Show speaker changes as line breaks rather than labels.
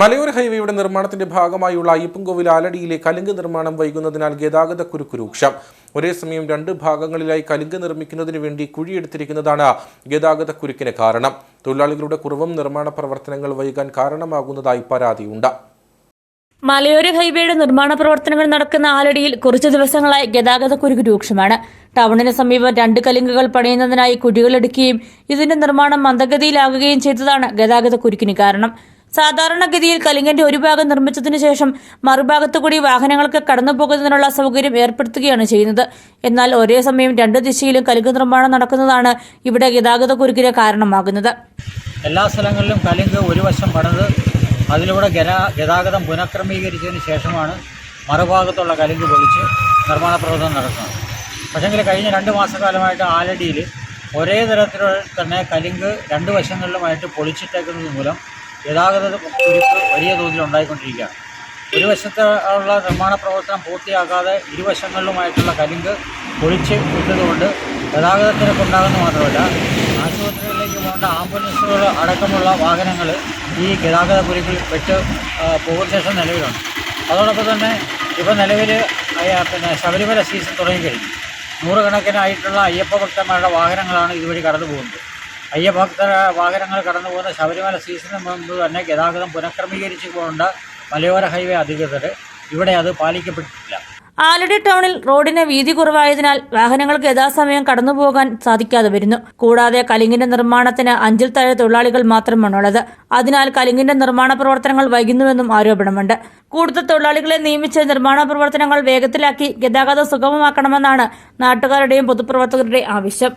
മലയോര ഹൈവേയുടെ നിർമ്മാണത്തിന്റെ ഭാഗമായുള്ള അയ്യപ്പൻകോവിൽ ആലടിയിലെ കലുങ്ക് നിർമ്മാണം വൈകുന്നതിനാൽ ഗതാഗത കുരുക്ക് രൂക്ഷം. ഒരേ സമയം രണ്ട് ഭാഗങ്ങളിലായി കലുങ്ക് നിർമ്മിക്കുന്നതിന് വേണ്ടി കുഴിയെടുത്തിരിക്കുന്നതാണ് ഗതാഗത കുരുക്കിന് കാരണം. തൊഴിലാളികളുടെ കുറവും നിർമ്മാണ പ്രവർത്തനങ്ങൾ വൈകാൻ കാരണമാകുന്നതായി പരാതിയുണ്ട്.
മലയോര ഹൈവേയുടെ നിർമ്മാണ പ്രവർത്തനങ്ങൾ നടക്കുന്ന ആലടിയിൽ കുറച്ചു ദിവസങ്ങളായി ഗതാഗത കുരുക്ക് രൂക്ഷമാണ്. ടൗണിന് സമീപം രണ്ട് കലിങ്കുകൾ പണിയുന്നതിനായി കുഴികളെടുക്കുകയും ഇതിന്റെ നിർമ്മാണം മന്ദഗതിയിലാകുകയും ചെയ്തതാണ് ഗതാഗത കുരുക്കിന് കാരണം. സാധാരണഗതിയിൽ കലിങ്കന്റെ ഒരു ഭാഗം നിർമ്മിച്ചതിനു ശേഷം മറുഭാഗത്തു കൂടി വാഹനങ്ങൾക്ക് കടന്നു പോകുന്നതിനുള്ള സൗകര്യം ഏർപ്പെടുത്തുകയാണ് ചെയ്യുന്നത്. എന്നാൽ ഒരേ സമയം രണ്ട് ദിശയിലും കലിങ്ക് നിർമ്മാണം നടക്കുന്നതാണ് ഇവിടെ ഗതാഗത കുരുക്കിന് കാരണമാകുന്നത്.
എല്ലാ സ്ഥലങ്ങളിലും കലുങ്ക് ഒരു വശം പണിത് അതിലൂടെ ഗതാഗതം പുനഃക്രമീകരിച്ചതിന് ശേഷമാണ് മറുഭാഗത്തുള്ള കലുങ്ക് പൊളിച്ച് നിർമ്മാണ പ്രവർത്തനം നടക്കുന്നത് പക്ഷേങ്കിൽ കഴിഞ്ഞ രണ്ട് മാസക്കാലമായിട്ട് ആലടിയിൽ ഒരേ തരത്തിലുള്ള തന്നെ കലുങ്ക് രണ്ട് വശങ്ങളിലുമായിട്ട് പൊളിച്ചിട്ടേക്കുന്നത് മൂലം ഗതാഗത കുരുക്ക് വലിയ തോതിൽ ഉണ്ടായിക്കൊണ്ടിരിക്കുകയാണ്. ഒരു വശത്തുള്ള നിർമ്മാണ പ്രവർത്തനം പൂർത്തിയാക്കാതെ ഇരുവശങ്ങളിലുമായിട്ടുള്ള കലിങ്ക് പൊളിച്ച് വിട്ടതുകൊണ്ട് ഗതാഗതത്തിനൊക്കെ മാത്രമല്ല ആശുപത്രികളിലേക്ക് പോകേണ്ട ആംബുലൻസുകൾ അടക്കമുള്ള വാഹനങ്ങൾ ഈ ഗതാഗത കുരുക്കിൽ ആ, പോകുന്ന ശേഷം നിലവിലുണ്ട്. അതോടൊപ്പം തന്നെ ഇപ്പോൾ നിലവിൽ പിന്നെ ശബരിമല സീസൺ തുടങ്ങിക്കഴിഞ്ഞു. നൂറുകണക്കിനായിട്ടുള്ള അയ്യപ്പ ഭക്തന്മാരുടെ വാഹനങ്ങളാണ് ഇതുവഴി കടന്നു പോകുന്നത് അയ്യപ്പ ഭക്ത വാഹനങ്ങൾ കടന്നു പോകുന്ന ശബരിമല സീസണിന് മുമ്പ് തന്നെ ഗതാഗതം പുനഃക്രമീകരിച്ചു പോകേണ്ട മലയോര ഹൈവേ അധികൃതർ ഇവിടെ അത് പാലിക്കപ്പെട്ടിട്ടില്ല.
ആലടി ടൗണിൽ റോഡിന് വീതി കുറവായതിനാൽ വാഹനങ്ങൾക്ക് യഥാസമയം കടന്നുപോകാൻ സാധിക്കാതെ വരുന്നു. കൂടാതെ കലിങ്ങിന്റെ നിർമ്മാണത്തിന് അഞ്ചിൽ താഴെ തൊഴിലാളികൾ മാത്രമാണുള്ളത് അതിനാൽ കലിങ്ങിന്റെ നിർമ്മാണ പ്രവർത്തനങ്ങൾ വൈകുന്നുവെന്നും ആരോപണമുണ്ട്. കൂടുതൽ തൊഴിലാളികളെ നിയമിച്ച് നിർമ്മാണ പ്രവർത്തനങ്ങൾ വേഗത്തിലാക്കി ഗതാഗതം സുഗമമാക്കണമെന്നാണ് നാട്ടുകാരുടെയും പൊതുപ്രവർത്തകരുടെയും ആവശ്യം.